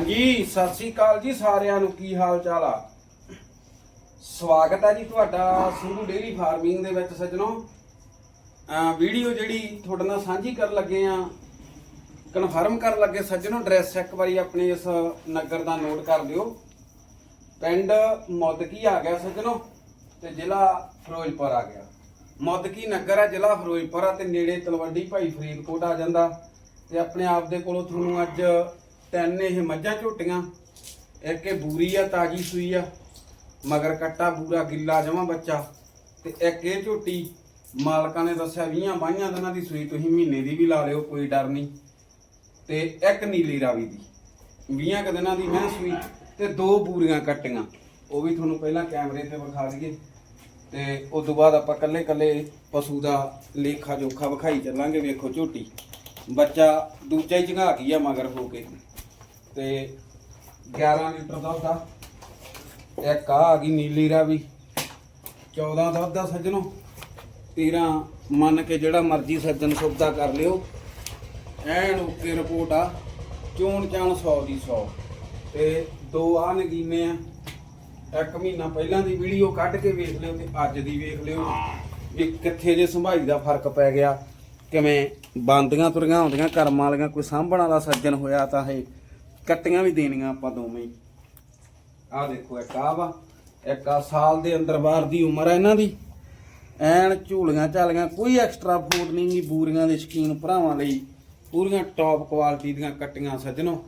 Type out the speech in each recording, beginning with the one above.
ਹਾਂਜੀ, ਸਤਿ ਸ੍ਰੀ ਅਕਾਲ ਜੀ ਸਾਰਿਆਂ ਨੂੰ, ਕੀ ਹਾਲ ਚਾਲ ਆ? ਸਵਾਗਤ ਹੈ ਜੀ ਤੁਹਾਡਾ ਸਿੰਘੂ ਡੇਰੀ ਫਾਰਮਿੰਗ ਦੇ ਵਿੱਚ ਸੱਜਣੋ। ਵੀਡੀਓ ਜਿਹੜੀ ਤੁਹਾਡੇ ਨਾਲ ਸਾਂਝੀ ਕਰਨ ਲੱਗੇ ਆ, ਕਨਫਰਮ ਕਰਨ ਲੱਗੇ ਸੱਜਣੋ, ਐਡਰੈਸ ਇੱਕ ਵਾਰੀ ਆਪਣੇ ਇਸ ਨਗਰ ਦਾ ਨੋਟ ਕਰ ਲਿਓ ਪਿੰਡ ਮੁੱਦਕੀ ਆ ਗਿਆ ਸੱਜਣੋ ਤੇ ਜ਼ਿਲ੍ਹਾ ਫਿਰੋਜ਼ਪੁਰ ਆ ਗਿਆ। ਮੁੱਦਕੀ ਨਗਰ ਆ, ਜ਼ਿਲ੍ਹਾ ਫਿਰੋਜ਼ਪੁਰ ਆ ਤੇ ਨੇੜੇ ਤਲਵੰਡੀ ਭਾਈ ਫਰੀਦਕੋਟ ਆ ਜਾਂਦਾ ਤੇ ਆਪਣੇ ਆਪ ਦੇ ਕੋਲੋਂ ਤੁਹਾਨੂੰ ਅੱਜ ਤਿੰਨ ਇਹ ਮੱਝਾਂ ਝੋਟੀਆਂ, ਇੱਕ ਇਹ ਬੂਰੀ ਆ, ਤਾਜੀ ਸੂਈ ਆ, ਮਗਰ ਕੱਟਾ ਬੂਰਾ ਗਿੱਲਾ ਜਮਾ ਬੱਚਾ ਤੇ ਇੱਕ ਇਹ ਝੋਟੀ, ਮਾਲਕਾਂ ਨੇ ਦੱਸਿਆ 20 ਬਾਈਆਂ ਦਿਨਾਂ ਦੀ ਸੂਈ ਤੁਸੀਂ ਮਹੀਨੇ ਦੀ ਵੀ ਲਾ ਲਿਓ, ਕੋਈ ਡਰ ਨਹੀਂ। ਤੇ ਇੱਕ ਨੀਲੀ ਰਾਵੀ ਦੀ 20 ਕੁ ਦਿਨਾਂ ਦੀ ਮੈਂ ਸੂਈ ਤੇ ਦੋ ਬੂਰੀਆਂ ਕੱਟੀਆਂ। ਉਹ ਵੀ ਤੁਹਾਨੂੰ ਪਹਿਲਾਂ ਕੈਮਰੇ ਤੇ ਵਿਖਾ ਦਈਏ। ਤੇ ਉਸ ਤੋਂ ਬਾਅਦ ਆਪਾਂ ਕੱਲੇ ਕੱਲੇ ਪਸ਼ੂ ਦਾ ਲੇਖਾ ਜੋਖਾ ਵਿਖਾਈ ਚੱਲਾਂਗੇ, ਵੇਖੋ ਝੋਟੀ। ਬੱਚਾ ਦੂਜਾ ਹੀ ਝੰਗਾ ਗਈ ਆ ਮਗਰ ਹੋ ਕੇ। ਤੇ 11 ਲੀਟਰ ਦੁੱਧ ਆ। ਇੱਕ ਆ ਆ ਗਈ ਨੀਲੀ ਰਾਵੀ। 14 ਦੁੱਧ ਆ ਸੱਜਣੋ। 13 ਮੰਨ ਕੇ ਜਿਹੜਾ ਮਰਜ਼ੀ ਸੱਜਣ ਸੁਭਦਾ ਕਰ ਲਿਓ। ਐਨ ਓਕੇ ਰਿਪੋਰਟ ਆ। ਚੋਣ ਚਾਣ 100 ਦੀ 100 ਤੇ ਦੋ ਆ ਨਗੀਨੇ ਆ। ਇੱਕ ਮਹੀਨਾ ਪਹਿਲਾਂ ਦੀ ਵੀਡੀਓ ਕੱਢ ਕੇ ਵੇਖ ਲਿਓ ਤੇ ਅੱਜ ਦੀ ਵੇਖ ਲਿਓ ਵੀ ਕਿੱਥੇ ਜੇ ਸੰਭਾਈ ਦਾ ਫ਼ਰਕ ਪੈ ਗਿਆ। ਕਿਵੇਂ ਬੰਦੀਆਂ ਤੁਰੀਆਂ ਆਉਂਦੀਆਂ, ਕਰਮਾਂ ਵਾਲੀਆਂ ਕੋਈ ਸਾਂਭਣ ਵਾਲਾ ਸੱਜਣ ਹੋਇਆ ਤਾਂ ਇਹ ਕੱਟੀਆਂ ਵੀ ਦੇਣੀਆਂ ਆਪਾਂ ਦੋਵੇਂ। ਆਹ ਦੇਖੋ, ਇੱਕ ਆ ਵਾ, ਇੱਕ ਆ ਸਾਲ ਦੇ ਅੰਦਰ ਬਾਹਰ ਦੀ ਉਮਰ ਹੈ ਇਹਨਾਂ ਦੀ। ਐਨ ਝੂਲੀਆਂ ਝਾਲੀਆਂ, ਕੋਈ ਐਕਸਟਰਾ ਫੂਡ ਨਹੀਂ ਗੀ ਬੂਰੀਆਂ ਦੇ ਸ਼ਕੀਨ ਭਰਾਵਾਂ ਲਈ। ਪੂਰੀਆਂ ਟੌਪ ਕੁਆਲਿਟੀ ਦੀਆਂ ਕੱਟੀਆਂ ਸੱਜਣੋ,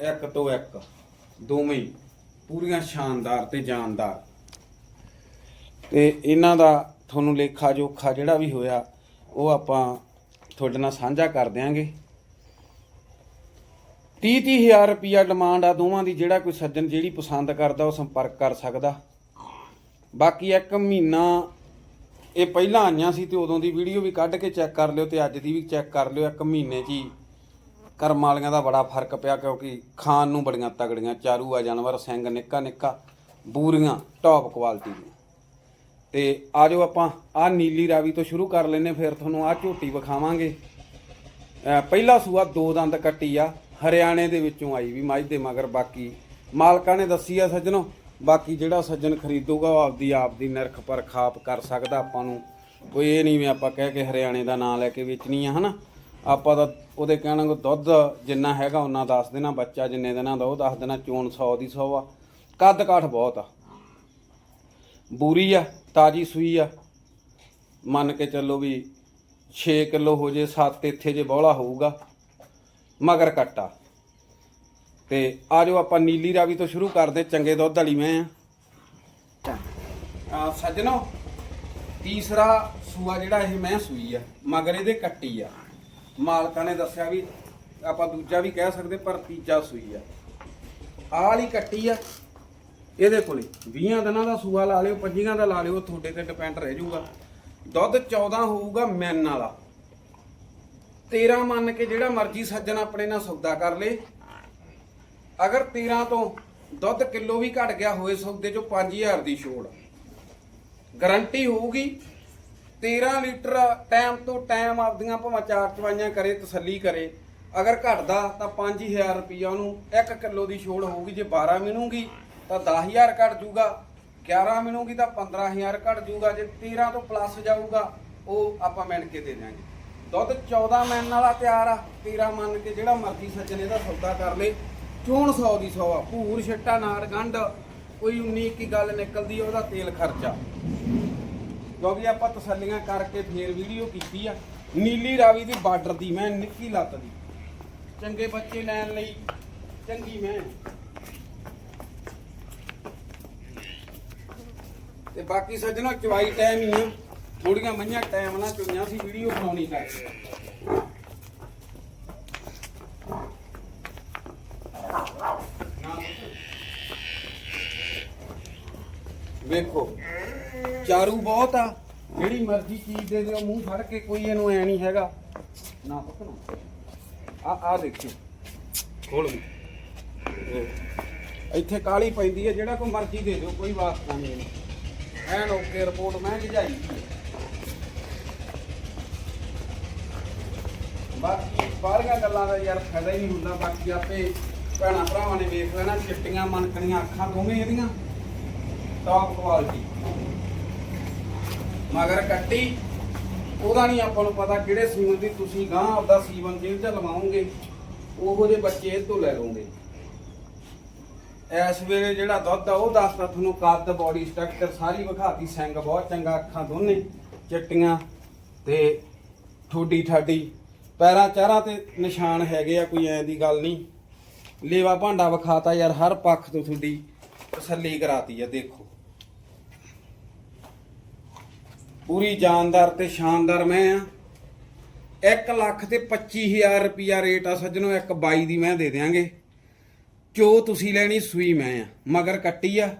ਇੱਕ ਤੋਂ ਇੱਕ, ਦੋਵੇਂ ਪੂਰੀਆਂ ਸ਼ਾਨਦਾਰ ਤੇ ਜਾਨਦਾਰ। ਤੇ ਇਹਨਾਂ ਦਾ ਤੁਹਾਨੂੰ ਲੇਖਾ ਜੋਖਾ ਜਿਹੜਾ ਵੀ ਹੋਇਆ, ਉਹ ਆਪਾਂ ਤੁਹਾਡੇ ਨਾਲ ਸਾਂਝਾ ਕਰ ਦਿਆਂਗੇ। 30 ਹਜ਼ਾਰ ਰੁਪਿਆ ਡਿਮਾਂਡ ਆ ਦੋਵਾਂ ਦੀ, ਜਿਹੜਾ ਕੋਈ ਸੱਜਣ ਜਿਹੜੀ ਪਸੰਦ ਕਰਦਾ, ਉਹ ਸੰਪਰਕ ਕਰ ਸਕਦਾ। ਬਾਕੀ ਇੱਕ ਮਹੀਨਾ ਇਹ ਪਹਿਲਾਂ ਆਈਆਂ ਸੀ ਤੇ ਉਦੋਂ ਦੀ ਵੀਡੀਓ ਵੀ ਕੱਢ ਕੇ ਚੈੱਕ ਕਰ ਲਿਓ ਤੇ ਅੱਜ ਦੀ ਵੀ ਚੈੱਕ ਕਰ ਲਿਓ। ਇੱਕ ਮਹੀਨੇ 'ਚ ਹੀ ਕਰਮ ਵਾਲੀਆਂ ਦਾ ਬੜਾ ਫ਼ਰਕ ਪਿਆ ਕਿਉਂਕਿ ਖਾਣ ਨੂੰ ਬੜੀਆਂ ਤਗੜੀਆਂ, ਚਾਰੂ ਆ, ਜਾਨਵਰ, ਸਿੰਘ ਨਿੱਕਾ ਨਿੱਕਾ, ਬੂਰੀਆਂ ਟੌਪ ਕੁਆਲਿਟੀ ਦੀਆਂ। ਤੇ ਆਜੋ ਆਪਾਂ ਆ ਨੀਲੀ ਰਾਵੀ ਤੋਂ ਸ਼ੁਰੂ ਕਰ ਲੈਨੇ ਫਿਰ ਤੁਹਾਨੂੰ ਆ ਝੋਟੀ ਵਿਖਾਵਾਂਗੇ। ਅਹ ਪਹਿਲਾ ਸੂਆ ਦੋ ਦੰਦ ਕੱਟੀ ਆ। ਹਰਿਆਣੇ ਦੇ ਵਿੱਚੋਂ ਆਈ ਵੀ ਮੱਝ ਦੇ ਮਗਰ, ਬਾਕੀ ਮਾਲਕਾਂ ਨੇ ਦੱਸੀ ਆ ਸੱਜਣੋ, ਬਾਕੀ ਜਿਹੜਾ ਸੱਜਣ ਖਰੀਦੂਗਾ ਉਹ ਆਪਦੀ ਆਪ ਦੀ ਨਿਰਖ ਪਰਖ ਆਪ ਕਰ ਸਕਦਾ, ਆਪਾਂ ਨੂੰ ਕੋਈ ਇਹ ਨਹੀਂ ਵੀ ਆਪਾਂ ਕਹਿ ਕੇ ਹਰਿਆਣੇ ਦਾ ਨਾਂ ਲੈ ਕੇ ਵੇਚਣੀ ਆ, ਹਨਾ? ਆਪਾਂ ਤਾਂ ਉਹਦੇ ਕਹਿਣਾ ਕੋ ਦੁੱਧ ਜਿੰਨਾ ਹੈਗਾ ਉਹਨਾਂ ਦੱਸ ਦੇਣਾ, ਬੱਚਾ ਜਿੰਨੇ ਦਿਨਾਂ ਦਾ ਉਹ ਦੱਸ ਦੇਣਾ, ਚੋਣ 100 ਦੀ 100 ਆ। ਕੱਦ ਕਾਠ ਬਹੁਤ ਆ। ਬੂਰੀ ਆ, ਤਾਜੀ ਸੂਈ ਆ। ਮੰਨ ਕੇ ਚੱਲੋ ਵੀ 6 ਕਿਲੋ ਹੋ ਜੇ 7 ਇੱਥੇ ਜੇ ਬੋਲਾ ਹੋਊਗਾ। ਮਗਰ ਕੱਟਾ। ਤੇ ਆਜੋ ਆਪਾਂ ਨੀਲੀ ਰਾਵੀ ਤੋਂ ਸ਼ੁਰੂ ਕਰਦੇ ਚੰਗੇ ਦੁੱਧ ਵਾਲੀ ਮੈਂ ਆ। ਆ ਸੱਜਣੋ ਤੀਸਰਾ ਸੂਆ ਜਿਹੜਾ ਇਹ ਮੈਂ ਸੂਈ ਆ ਮਗਰ ਇਹਦੇ ਕੱਟੀ ਆ। ਮਾਲਕਾਂ ਨੇ ਦੱਸਿਆ ਵੀ ਆਪਾਂ ਦੂਜਾ ਵੀ ਕਹਿ ਸਕਦੇ ਪਰ ਤੀਜਾ ਸੂਈ ਆ। ਆਹ ਵਾਲੀ ਕੱਟੀ ਆ ਇਹਦੇ ਕੋਲੇ 20 ਦਿਨਾਂ ਦਾ ਸੂਆ ਲਾ ਲਿਓ 25 ਦਾ ਲਾ ਲਿਓ ਤੁਹਾਡੇ ਤੇ ਡਿਪੈਂਡ ਰਹਿ ਜਾਊਗਾ। ਦੁੱਧ 14 ਹੋਊਗਾ ਮੈਨ ਵਾਲਾ। 13 ਮੰਨ ਕੇ ਜਿਹੜਾ ਮਰਜ਼ੀ ਸੱਜਣ ਆਪਣੇ ਨਾਲ ਸੌਦਾ ਕਰ ਲੇ। ਅਗਰ 13 ਤੋਂ ਦੁੱਧ ਕਿਲੋ ਵੀ ਘਟ ਗਿਆ ਹੋਏ ਸੌਦੇ ਚੋਂ 5000 ਦੀ ਛੋੜ। ਗਾਰੰਟੀ ਹੋਊਗੀ 13 ਲੀਟਰ ਟਾਈਮ ਤੋਂ ਟਾਈਮ ਆਪਦੀਆਂ ਭਾਵੇਂ ਚਾਰ ਚਵਾਈਆਂ ਕਰੇ, ਤਸੱਲੀ ਕਰੇ। ਅਗਰ ਘਟਦਾ ਤਾਂ 5000 ਰੁਪਈਆ ਉਹਨੂੰ 1 ਕਿਲੋ ਦੀ ਛੋੜ ਹੋਊਗੀ, ਜੇ 12 ਮਿਲੂਗੀ ਤਾਂ 10000 ਘਟ ਜੂਗਾ। 11 ਮਿਲੂਗੀ ਤਾਂ 15000 ਘਟ ਜੂਗਾ। ਜੇ 13 ਤੋਂ ਪਲੱਸ ਜਾਊਗਾ, ਉਹ ਆਪਾਂ ਮਿਣ ਕੇ ਦੇ ਦਿਆਂਗੇ। ਦੁੱਧ 14 ਮੈਨ ਵਾਲਾ ਤਿਆਰ ਆ 13 ਮੰਨ ਕੇ ਜਿਹੜਾ ਮਰਜ਼ੀ ਸੱਜਣ ਇਹਦਾ ਸੌਦਾ ਕਰ ਲੇ। ਚੋਣ 100 ਦੀ 100 ਆ ਭੂਰ ਛੱਟਾ ਨਾੜ ਗੰਢ ਕੋਈ 19 ਕੀ ਗੱਲ ਨਿਕਲਦੀ ਆ, ਉਹਦਾ ਤੇਲ ਖਰਚਾ। ਕਿਉਂਕਿ ਆਪਾਂ ਤਸੱਲੀਆਂ ਕਰਕੇ ਫੇਰ ਵੀਡੀਓ ਕੀਤੀ ਆ। ਨੀਲੀ ਰਾਵੀ ਦੀ ਬਾਰਡਰ ਦੀ ਮੈਂ ਨਿੱਕੀ ਲੱਤ ਦੀ। ਚੰਗੇ ਬੱਚੇ ਲੈਣ ਲਈ ਚੰਗੀ ਮੈਂ। ਤੇ ਬਾਕੀ ਸੱਜਣਾ ਚਵਾਈ ਟਾਈਮ ਹੀ ਆ। ਥੋੜੀਆਂ ਮਈਆਂ ਟਾਈਮ ਨਾਲ ਚੁਈਆਂ ਸੀ, ਵੀਡੀਓ ਬਣਾਉਣੀ ਕਰਕੇ ਵੇਖੋ, ਚਾਰੂ ਬਹੁਤ ਆ, ਜਿਹੜੀ ਮਰਜ਼ੀ ਚੀਜ਼ ਦੇ ਦਿਓ, ਮੂੰਹ ਫੜ ਕੇ ਕੋਈ ਇਹਨੂੰ ਐ ਨਹੀਂ ਹੈਗਾ। ਨਾ ਪਕਣਾ ਆ ਆ ਦੇਖਿਓ। ਖੋਲ ਵੀ। ਇੱਥੇ ਕਾਲੀ ਪੈਂਦੀ ਹੈ, ਜਿਹੜਾ ਕੋਈ ਮਰਜ਼ੀ ਦੇ ਦਿਓ, ਕੋਈ ਵਾਸਤਾ ਨਹੀਂ। ਇਹਨੂੰ ਐਨ ਓਕੇ ਰਿਪੋਰਟ ਮੈਂ ਲਿਜਾਈ ਬਾਕੀ ਬਾਹਰੀਆਂ ਗੱਲਾਂ ਦਾ ਯਾਰ ਫਾਇਦਾ ਹੀ ਨਹੀਂ ਹੁੰਦਾ, ਬਾਕੀ ਆਪੇ ਭੈਣਾਂ ਭਰਾਵਾਂ ਨੇ ਵੇਖ ਲੈਣਾ, ਚਿੱਟੀਆਂ ਮਨਕਣੀਆਂ ਅੱਖਾਂ ਦੋਵੇਂ ਇਹਦੀਆਂ। ਟੌਪ ਕੁਆਲਿਟੀ ਮਗਰ ਕੱਟੀ, ਉਹਦਾ ਨਹੀਂ ਆਪਾਂ ਨੂੰ ਪਤਾ ਕਿਹੜੇ ਸੀਮਨ ਦੀ ਤੁਸੀਂ ਗਾਂ ਆਪਦਾ ਸੀਮਨ ਜੇਲ੍ਹ ਚ ਲਵਾਓਗੇ, ਉਹੋ ਜਿਹੇ ਬੱਚੇ ਇਹ ਤੋਂ ਲੈ ਲਓਗੇ। ਇਸ ਵੇਲੇ ਜਿਹੜਾ ਦੁੱਧ ਆ, ਉਹ ਦੱਸਦਾ ਤੁਹਾਨੂੰ ਕੱਦ ਬੋਡੀ ਸਟਰਕਚਰ ਸਾਰੀ ਵਿਖਾਤੀ ਸਿੰਘ ਬਹੁਤ ਚੰਗਾ, ਅੱਖਾਂ ਦੋਨੇ, ਚਿੱਟੀਆਂ ਤੇ ਠੋਡੀ ਠਾਡੀ ਪੈਰਾਂ ਚਾਰਾਂ ਤੇ ਨਿਸ਼ਾਨ ਹੈਗੇ ਆ, ਕੋਈ ਐਂ ਦੀ ਗੱਲ ਨਹੀਂ। ਲੇਵਾ ਭਾਂਡਾ ਵਿਖਾਤਾ ਯਾਰ, ਹਰ ਪੱਖ ਤੋਂ ਤੁਹਾਡੀ ਤਸੱਲੀ ਕਰਾਤੀ ਆ, ਦੇਖੋ। ਪੂਰੀ ਜਾਨਦਾਰ ਤੇ ਸ਼ਾਨਦਾਰ ਮੈਂ ਆ। 1 ਲੱਖ ਤੇ 25000 ਰੁਪਿਆ ਰੇਟ ਆ ਸੱਜਣੋ, ਇੱਕ 22 ਦੀ ਮੈਂ ਦੇ ਦਿਆਂਗੇ। ਜੋ ਤੁਸੀਂ ਲੈਣੀ, ਸੂਈ ਮੈਂ ਆ। ਮਗਰ ਕੱਟੀ ਆ।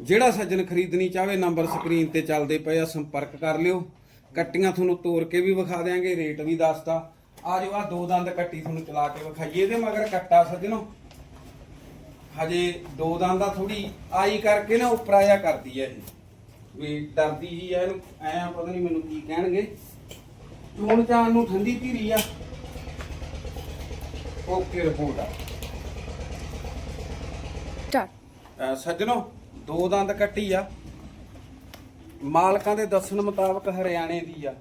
ਜਿਹੜਾ ਸੱਜਣ ਖਰੀਦਣੀ ਚਾਹਵੇ, ਨੰਬਰ ਸਕਰੀਨ ਤੇ ਚੱਲਦੇ ਪਏ ਆ, ਸੰਪਰਕ ਕਰ ਲਿਓ। ਕੱਟੀਆਂ ਤੁਹਾਨੂੰ ਤੋੜ ਕੇ ਵੀ ਵਿਖਾ ਦਿਆਂਗੇ ਰੇਟ ਵੀ ਦੱਸਦਾ ਆ ਜੋ ਆ ਦੋ ਦੰਦ ਕੱਟੀ ਤੁਹਾਨੂੰ ਚਲਾ ਕੇ ਵਿਖਾਈਏ। ਇਹਦੇ ਮਗਰ ਕੱਟਾ ਸੱਜਣੋ। ਹਜੇ ਦੋ ਦੰਦ ਦਾ ਥੋੜੀ ਆਈ ਕਰਕੇ ਨਾ ਉੱਪਰ ਆਇਆ ਕਰਦੀ ਹੈ ਇਹ। ਵੀ ਡਰਦੀ ਜੀ ਐ ਇਹਨੂੰ। ਐ ਪਤਾ ਨਹੀਂ ਮੈਨੂੰ ਕੀ ਕਹਿਣਗੇ। ਚੂਣ ਚਾਣ ਨੂੰ ਠੰਡੀ ਧੀਰੀ ਆ। ਓਕੇ ਰਿਪੋਰਟ ਆ। ਸੱਜਣੋ ਦੋ ਦੰਦ ਕੱਟੀ ਆ। ਮਾਲਕਾਂ ਦੇ ਦੱਸਣ ਮੁਤਾਬਕ ਹਰਿਆਣੇ ਦੀ ਆ।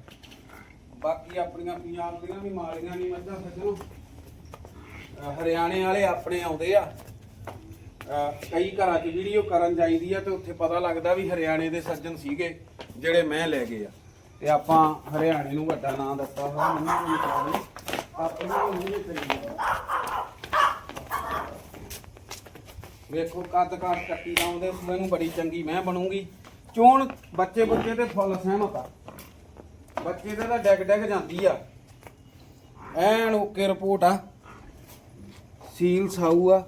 ਬਾਕੀ ਆਪਣੀਆਂ ਪੰਜਾਬ ਦੀਆਂ ਵੀ ਮਾਲੀਆਂ ਨਹੀਂ ਮੱਝਾਂ ਸੱਜਣੋ। ਹਰਿਆਣੇ ਵਾਲੇ ਆਪਣੇ ਆਉਂਦੇ ਆ। ਕਈ ਘਰਾਂ 'ਚ ਵੀਡੀਓ ਕਰਨ ਜਾਈਦੀ ਆ ਤੇ ਉੱਥੇ ਪਤਾ ਲੱਗਦਾ ਵੀ ਹਰਿਆਣੇ ਦੇ ਸੱਜਣ ਸੀਗੇ, ਜਿਹੜੇ ਮੈਂ ਲੈ ਗਏ ਆ। ਤੇ ਆਪਾਂ ਹਰਿਆਣੇ ਨੂੰ ਵੱਡਾ ਨਾਂ ਦਿੱਤਾ ਹੋਇਆ ਮੈਨੂੰ ਵੀ ਚਾਹੀਦਾ ਆਪਣਾ ਨਹੀਂ ਕਰੀ ਵੇਖੋ ਕੱਦ ਕੱਦ ਕੱਟੀ ਲਾਉਂਦੇ ਸੂਏ ਬੜੀ ਚੰਗੀ ਮੈਂ ਬਣੂਗੀ। ਚੋਣ ਬੱਚੇ ਬੱਚੇ ਤੇ ਫੁੱਲ ਸਹਿਮਤ ਆ। ਬੱਚੇ ਤੇ ਤਾਂ ਡੈਗ ਡੈਗ ਜਾਂਦੀ ਆ। ਐਨ ਓਕੇ ਰਿਪੋਰਟ ਆ। ਸੀਲ ਸਾਊ ਆ।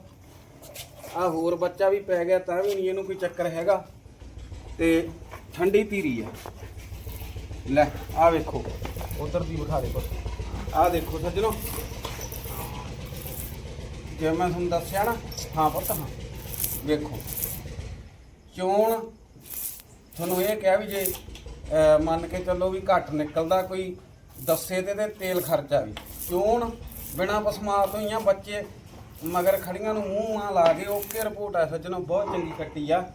ਆ ਹੋਰ ਬੱਚਾ ਵੀ ਪੈ ਗਿਆ ਤਾਂ ਵੀ ਨਹੀਂ ਇਹਨੂੰ ਕੋਈ ਚੱਕਰ ਹੈਗਾ। ਤੇ ਠੰਡੀ ਧੀਰੀ ਆ। ਲੈ ਆ ਵੇਖੋ। ਉਧਰ ਦੀ ਵਿਖਾ ਦੇ ਪੁੱਤ। ਆ ਦੇਖੋ ਸੱਜਣੋ। ਜੇ ਮੈਂ ਤੁਹਾਨੂੰ ਦੱਸਿਆ ਨਾ। ਹਾਂ ਪੁੱਤ ਹਾਂ। ਵੇਖੋ। ਚੋਣ ਤੁਹਾਨੂੰ ਇਹ ਕਿਹਾ ਵੀ ਜੇ ਅਹ, ਮੰਨ ਕੇ ਚੱਲੋ ਵੀ ਘੱਟ ਨਿਕਲਦਾ ਕੋਈ ਦੱਸੇ ਤੇ ਤੇ ਤੇਲ ਖਰਚਾ ਵੀ। ਚੋਣ ਬਿਨਾ ਪਸਮਾ ਤੋਂ ਹੀ ਆ ਬੱਚੇ ਮਗਰ ਖੜੀਆਂ ਨੂੰ ਮੂੰਹ ਆ ਲਾ ਕੇ ਓਕੇ ਰਿਪੋਰਟ ਆ ਸੱਜਣੋ ਬਹੁਤ ਚੰਗੀ ਕੱਟੀ ਆ।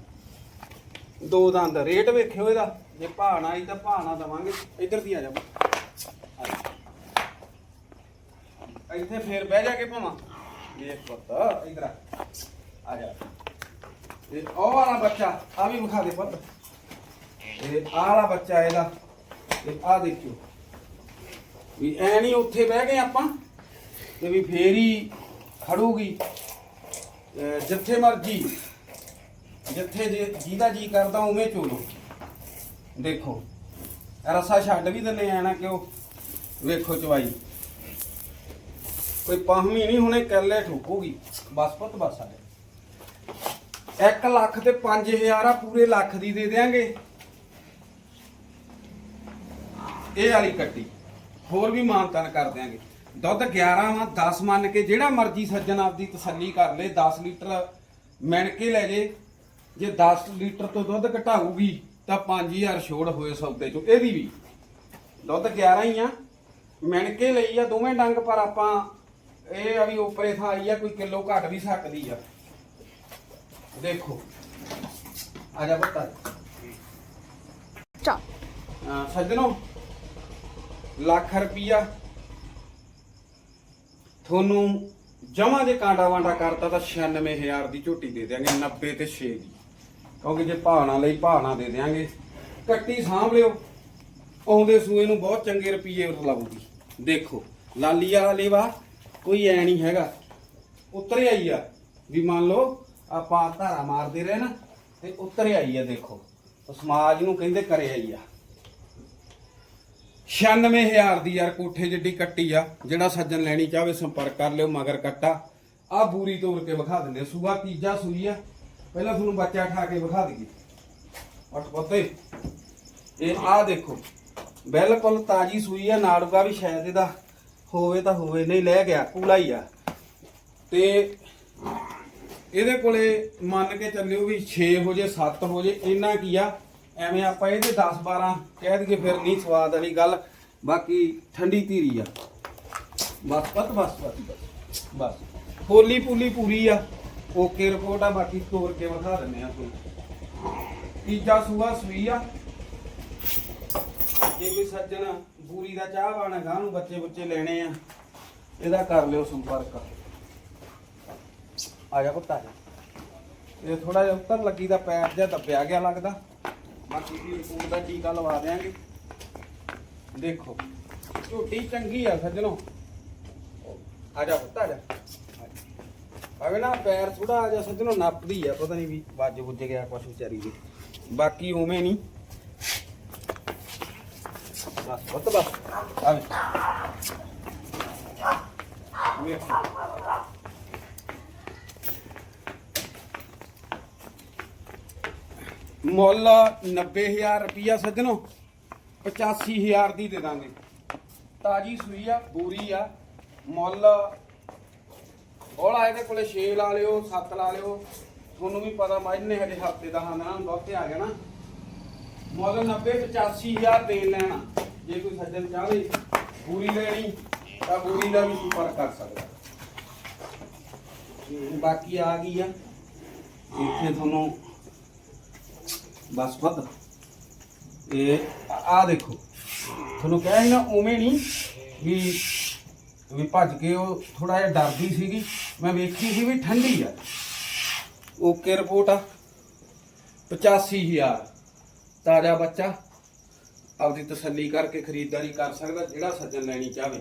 ਦੋ ਦੰਦ ਰੇਟ ਵੇਖਿਓ ਇਹਦਾ। ਜੇ ਭਾਣਾ ਆਈ ਤਾਂ ਭਾਣਾ ਦਵਾਂਗੇ। ਇੱਧਰ ਦੀ ਆ ਜਾ। ਆ ਜਾ। ਇੱਥੇ ਫੇਰ ਬਹਿ ਜਾ ਕੇ ਭਾਵਾਂ। ਵੇਖ ਪੁੱਤ ਇਧਰ ਆ। ਆ ਜਾ। ਇਹ ਉਹ ਵਾਲਾ ਬੱਚਾ ਆ ਵੀ ਵਿਖਾ ਦੇ ਪੁੱਤ। ਤੇ ਆਹ ਵਾਲਾ ਬੱਚਾ ਇਹਦਾ। ਤੇ ਆਹ ਦੇਖਿਓ। ਵੀ ਐ ਨਹੀਂ ਉੱਥੇ ਬਹਿ ਗਏ ਆਪਾਂ, ਤੇ ਵੀ ਫੇਰ ਹੀ ਖੜੂਗੀ। ਜਿੱਥੇ ਮਰਜ਼ੀ, ਜਿੱਥੇ ਜੇ ਜਿਹਦਾ ਜੀ ਕਰਦਾ ਉਵੇਂ ਚੋਲੋ। ਦੇਖੋ ਰਸਾ ਛੱਡ ਵੀ ਦਿੰਨੇ ਆ ਨਾ ਕਿ ਉਹ ਵੇਖੋ ਚਵਾਈ। ਕੋਈ ਪਾਹਮੀ ਨਹੀਂ ਹੁਣੇ ਕੱਲੇ ਠੋਕੂਗੀ। ਬਸ ਪੁੱਤ, ਬਸ ਸਾਡੇ। 1 ਲੱਖ ਤੇ 5000 ਆ, ਪੂਰੇ ਲੱਖ ਦੀ ਦੇ ਦੇਾਂਗੇ ਇਹ ਵਾਲੀ ਕੱਟੀ। ਹੋਰ ਵੀ ਮਾਨਤਨ ਕਰ ਦਿਆਂਗੇ। ਦੁੱਧ 11 ਵਾ 10 ਮੰਨ ਕੇ ਜਿਹੜਾ ਮਰਜ਼ੀ ਸੱਜਣ ਆਪਦੀ ਤਸੱਲੀ ਕਰ ਲੇ 10 ਲੀਟਰ ਮਿਣ ਕੇ ਲੈ ਜੇ। ਜੇ 10 ਲੀਟਰ ਤੋਂ ਦੁੱਧ ਘਟਾਊਗੀ ਤਾਂ 5000 ਛੋੜ ਹੋਏ ਸੌਦੇ ਚੋਂ। ਇਹਦੀ ਵੀ ਦੁੱਧ 11 ਹੀ ਆ। ਮਿਣ ਕੇ ਲਈ ਆ ਦੋਵੇਂ ਡੰਗ ਪਰ ਆਪਾਂ ਇਹ ਆ ਵੀ ਉੱਪਰੇ ਥਾਂ ਆਈ ਆ ਕੋਈ ਕਿਲੋ ਘਟ ਵੀ ਸਕਦੀ ਆ। ਦੇਖੋ। ਆ ਜਾ ਬੱਤਾ ਅਹ ਸੱਜਣੋ। ਲੱਖ ਰੁਪਈਆ। ਤੁਹਾਨੂੰ ਜਮਾ ਜੇ ਕਾਂਡਾ ਵਾਂਡਾ ਕਰਤਾ ਤਾਂ 96000 ਦੀ ਝੋਟੀ ਦੇ ਦਿਆਂਗੇ 90 ਤੇ 6 ਦੀ। ਕਿਉਂਕਿ ਜੇ ਭਾਣਾ ਲਈ ਭਾਣਾ ਦੇ ਦਿਆਂਗੇ, ਕੱਟੀ ਸਾਂਭ ਲਿਓ। ਆਉਂਦੇ ਸੂਏ ਨੂੰ ਬਹੁਤ ਚੰਗੇ ਰੁਪਈਏ ਲਾਊਗੀ। ਦੇਖੋ, ਲਾਲੀ ਵਾਲਾ ਲੇਵਾ ਕੋਈ ਐ ਨਹੀਂ ਹੈਗਾ। ਉਤਰਿਆ ਹੀ ਆ। ਵੀ ਮੰਨ ਲਓ, ਆਪਾਂ ਧਾਰਾ ਮਾਰਦੇ ਰਹੇ ਨਾ, ਤੇ ਉਤਰਿਆ ਹੀ ਆ ਦੇਖੋ। ਸਮਾਜ ਨੂੰ ਕਹਿੰਦੇ ਕਰੇ ਆਈ ਆ। 96000 ਦੀ ਯਾਰ ਕੋਠੇ ਜਿੱਡੀ ਕੱਟੀ ਆ, ਜਿਹੜਾ ਸੱਜਣ ਲੈਣੀ ਚਾਹਵੇ ਸੰਪਰਕ ਕਰ ਲਿਓ, ਮਗਰ ਕੱਟਾ। ਆ ਬੂਰੀ ਤੋੜ ਕੇ ਵਿਖਾ ਦਿੰਦੇ ਸੂਆ ਤੀਜਾ ਸੂਈ ਆ। ਪਹਿਲਾਂ ਤੁਹਾਨੂੰ ਬੱਚਾ ਠਾ ਕੇ ਵਿਖਾ ਦਈਏ। ਉੱਠ ਪੁੱਤੇ। ਇਹ ਆ ਦੇਖੋ, ਬਿਲਕੁਲ ਤਾਜੀ ਸੂਈ ਆ। ਨਾੜੂਗਾ ਵੀ ਸ਼ਾਇਦ ਇਹਦਾ ਹੋਵੇ ਤਾਂ ਹੋਵੇ, ਨਹੀਂ ਲੈ ਗਿਆ, ਕੂਲਾ ਹੀ ਆ। ਤੇ ਇਹਦੇ ਕੋਲੇ ਮੰਨ ਕੇ ਚੱਲਿਓ ਵੀ 6 ਹੋ ਜੇ 7 ਹੋ ਜੇ, ਇੰਨਾ ਕੀ ਆ? ਐਵੇਂ ਆਪਾਂ ਇਹਦੇ 10 12 ਕਹਿ ਦਈਏ ਫਿਰ ਨਹੀਂ ਸਵਾਦ ਵਾਲੀ ਗੱਲ, ਬਾਕੀ ਠੰਡੀ ਧੀਰੀ ਆ। ਬਸ ਪਤ ਬਸ ਬਸ ਬਸ ਬਸ। ਪੋਲੀ ਪੂਲੀ ਪੂਰੀ ਆ। ਓਕੇ ਰਿਪੋਰਟ ਆ, ਬਾਕੀ ਤੋੜ ਕੇ ਵਿਖਾ ਦਿੰਨੇ ਆ ਕੋਈ। ਤੀਜਾ ਸੂਆ ਸੂਈ ਆ। ਜੇ ਕੋਈ ਸੱਜਣ ਬੂਰੀ ਦਾ ਚਾਹ ਬਾਣਾ ਗਾਂ ਨੂੰ ਬੱਚੇ ਬੁੱਚੇ ਲੈਣੇ ਆ। ਇਹਦਾ ਕਰ ਲਿਓ ਸੰਪਰਕ। ਆ ਜਾ ਪੁੱਤ, ਆ ਜਾ। ਇਹ ਥੋੜਾ ਜਿਹਾ ਉੱਤਰ ਲੱਗੀ ਦਾ ਪੈਰ ਜਿਹਾ ਦੱਬਿਆ ਗਿਆ ਲੱਗਦਾ। ਬਾਕੀ ਵੀ ਫੂਡ ਦਾ ਟੀਕਾ ਲਵਾ ਦੇਾਂਗੇ ਦੇਖੋ ਝੋਟੀ ਚੰਗੀ ਆ ਸੱਜਣੋ। ਆ ਜਾ ਪੁੱਤ, ਆ ਜਾ। ਆਵੇ ਨਾ ਪੈਰ ਥੋੜਾ ਆ ਜਾ ਸੱਜਣੋ, ਨੱਪਦੀ ਆ, ਪਤਾ ਨਹੀਂ ਵੀ ਵੱਜ ਬੁੱਜ ਗਿਆ ਕੁਛ ਵਿਚਾਰੀ ਦੇ। ਬਾਕੀ ਉਵੇਂ ਨਹੀਂ ਬਸ ਪੁੱਤ, ਬਸ। ਆਵੇ ਵੇਖੋ। ਮੁੱਲ 90000 ਰੁਪਿਆ ਸੱਜਣੋ 85000 ਦੀ ਦੇ ਦਾਂਗੇ। ਤਾਜੀ ਸੂਈ ਆ, ਬੂਰੀ ਆ, ਮੁੱਲ ਬੋਲਾ ਇਹਦੇ ਕੋਲੇ 6 ਲਾ ਲਿਓ 7 ਲਾ ਲਿਓ। ਤੁਹਾਨੂੰ ਵੀ ਪਤਾ ਮੱਝ ਨੇ ਹਜੇ ਹਫ਼ਤੇ ਦਾ ਹਾਂ ਨਾ ਬਹੁਤੇ ਆ ਗਿਆ ਨਾ। ਮੁੱਲ 90 85000 ਦੇ ਲੈਣਾ। ਜੇ ਕੋਈ ਸੱਜਣ ਚਾਹੇ ਬੂਰੀ ਲੈਣੀ, ਤਾਂ ਬੂਰੀ ਦਾ ਵੀ ਸੰਪਰਕ ਕਰ ਸਕਦਾ। ਬਾਕੀ ਆ ਗਈ ਆ। ਇੱਥੇ ਤੁਹਾਨੂੰ ਬਸ ਵੱਧ ਇਹ ਆ ਦੇਖੋ। ਤੁਹਾਨੂੰ ਕਹਿ ਸੀ ਨਾ ਉਵੇਂ ਨਹੀਂ ਵੀ ਵੀ ਭੱਜ ਕੇ ਉਹ ਥੋੜਾ ਜਿਹਾ ਡਰਦੀ ਸੀਗੀ। ਮੈਂ ਵੇਖੀ ਸੀ ਵੀ ਠੰਡੀ ਆ। ਓਕੇ ਰਿਪੋਰਟ ਆ। 85000 ਤਾਜ਼ਾ ਬੱਚਾ। ਆਪਦੀ ਤਸੱਲੀ ਕਰਕੇ ਖਰੀਦਦਾਰੀ ਕਰ ਸਕਦਾ, ਜਿਹੜਾ ਸੱਜਣ ਲੈਣੀ ਚਾਹਵੇ।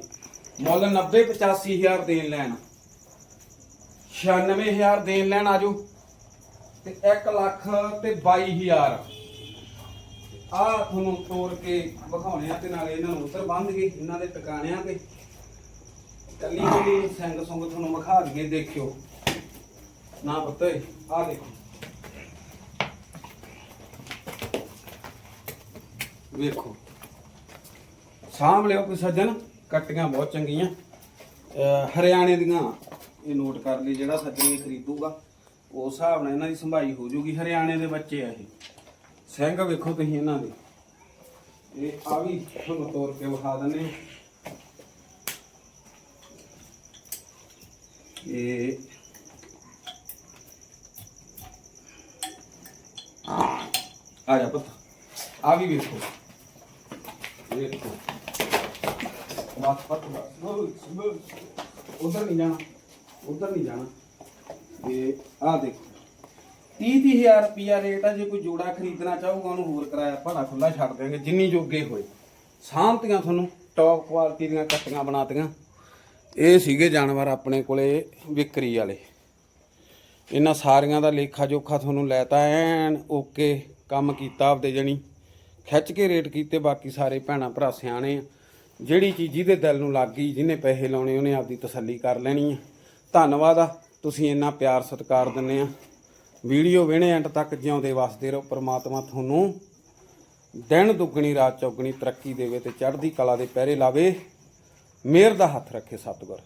ਮੁੱਲ 90 85000 ਦੇਣ ਲੈਣ। 96000 ਦੇਣ ਲੈਣ, ਆਜੋ। ਤੇ 1 ਲੱਖ ਤੇ 22000 ਆ ਤੁਹਾਨੂੰ ਤੋੜ ਕੇ ਵਿਖਾਉਣੇ ਆ ਤੇ ਨਾਲੇ ਇਹਨਾਂ ਨੂੰ ਉਧਰ ਬੰਨ ਗਏ ਇਹਨਾਂ ਦੇ ਟਿਕਾਣਿਆਂ ਤੇ। ਕੱਲੀ ਕੱਲੀ ਸੰਗ ਸੰਗ ਤੁਹਾਨੂੰ ਵਿਖਾ ਦਈਏ, ਦੇਖਿਓ। ਨਾ ਪੁੱਤ ਆ ਦੇਖੋ। ਵੇਖੋ। ਸਾਂਭ ਲਿਓ ਕੋਈ ਸੱਜਣ, ਕੱਟੀਆਂ ਬਹੁਤ ਚੰਗੀਆਂ। ਹਰਿਆਣੇ ਦੀਆਂ ਇਹ ਨੋਟ ਕਰ ਲਈ, ਜਿਹੜਾ ਸੱਜਣ ਇਹ ਖਰੀਦੂਗਾ। ਉਸ ਹਿਸਾਬ ਨਾਲ ਇਹਨਾਂ ਦੀ ਸੰਭਾਈ ਹੋ ਜੂਗੀ, ਹਰਿਆਣੇ ਦੇ ਬੱਚੇ ਆ ਇਹ। ਸਿੰਘ ਵੇਖੋ ਤੁਸੀਂ ਇਹਨਾਂ ਦੇ। ਇਹ ਆ ਵੀ ਤੁਹਾਨੂੰ ਤੋੜ ਕੇ ਵਿਖਾ ਦਿੰਦੇ ਹਾਂ। ਇਹ ਆ ਜਾ ਪੁੱਤ। ਆ ਵੀ ਵੇਖੋ। ਵੇਖੋ। ਬਸ ਪੱਤ ਉਧਰ ਨਹੀਂ ਜਾਣਾ। ਉਧਰ ਨਹੀਂ ਜਾਣਾ। ਇਹ ਆ ਦੇਖੋ। 30000 ਰੁਪਿਆ ਰੇਟ ਆ, ਜੇ ਕੋਈ ਜੋੜਾ ਖਰੀਦਣਾ ਚਾਹੂਗਾ, ਉਹਨੂੰ ਹੋਰ ਕਿਰਾਇਆ ਭਾੜਾ ਖੁੱਲਾ ਛੱਡ ਦੇਵਾਂਗੇ ਜਿੰਨੀ ਜੋਗੇ ਹੋਏ। ਸਾਂਭਤੀਆਂ ਤੁਹਾਨੂੰ ਟੌਪ ਕੁਆਲਿਟੀ ਦੀਆਂ ਕੱਟੀਆਂ ਬਣਾਤੀਆਂ। ਇਹ ਸੀਗੇ ਜਾਨਵਰ ਆਪਣੇ ਕੋਲੇ, ਵਿਕਰੀ ਵਾਲੇ। ਇਹਨਾਂ ਸਾਰੀਆਂ ਦਾ ਲੇਖਾ ਜੋਖਾ ਤੁਹਾਨੂੰ ਲੈਤਾ ਐਨ ਓਕੇ ਕੰਮ ਕੀਤਾ ਆਪਦੇ ਜਣੀ। ਖਿੱਚ ਕੇ ਰੇਟ ਕੀਤੇ, ਬਾਕੀ ਸਾਰੇ ਭੈਣਾ ਭਰਾ ਸਿਆਣੇ ਆ। ਜਿਹੜੀ ਚੀਜ਼ ਜਿਹਦੇ ਦਿਲ ਨੂੰ ਲੱਗ ਗਈ, ਜਿਹਨੇ ਪੈਸੇ ਲਾਉਣੇ, ਉਹਨੇ ਆਪਦੀ ਤਸੱਲੀ ਕਰ ਲੈਣੀ ਆ। ਧੰਨਵਾਦ ਆ। ਤੁਸੀਂ ਇੰਨਾ ਪਿਆਰ ਸਤਿਕਾਰ ਦਿੰਦੇ ਆ। ਵੀਡੀਓ ਵੇਣੇ ਐਂਡ ਤੱਕ ਜਿਉਂਦੇ ਵਸਦੇ ਰਹੋ। ਪ੍ਰਮਾਤਮਾ ਤੁਹਾਨੂੰ ਦਿਨ ਦੁੱਗਣੀ, ਰਾਤ ਚੌਗਣੀ ਤਰੱਕੀ ਦੇਵੇ ਤੇ ਚੜ੍ਹਦੀ ਕਲਾ ਦੇ ਪਹਿਰੇ ਲਾਵੇ। ਮਿਹਰ ਦਾ ਹੱਥ ਰੱਖੇ ਸਤਿਗੁਰ।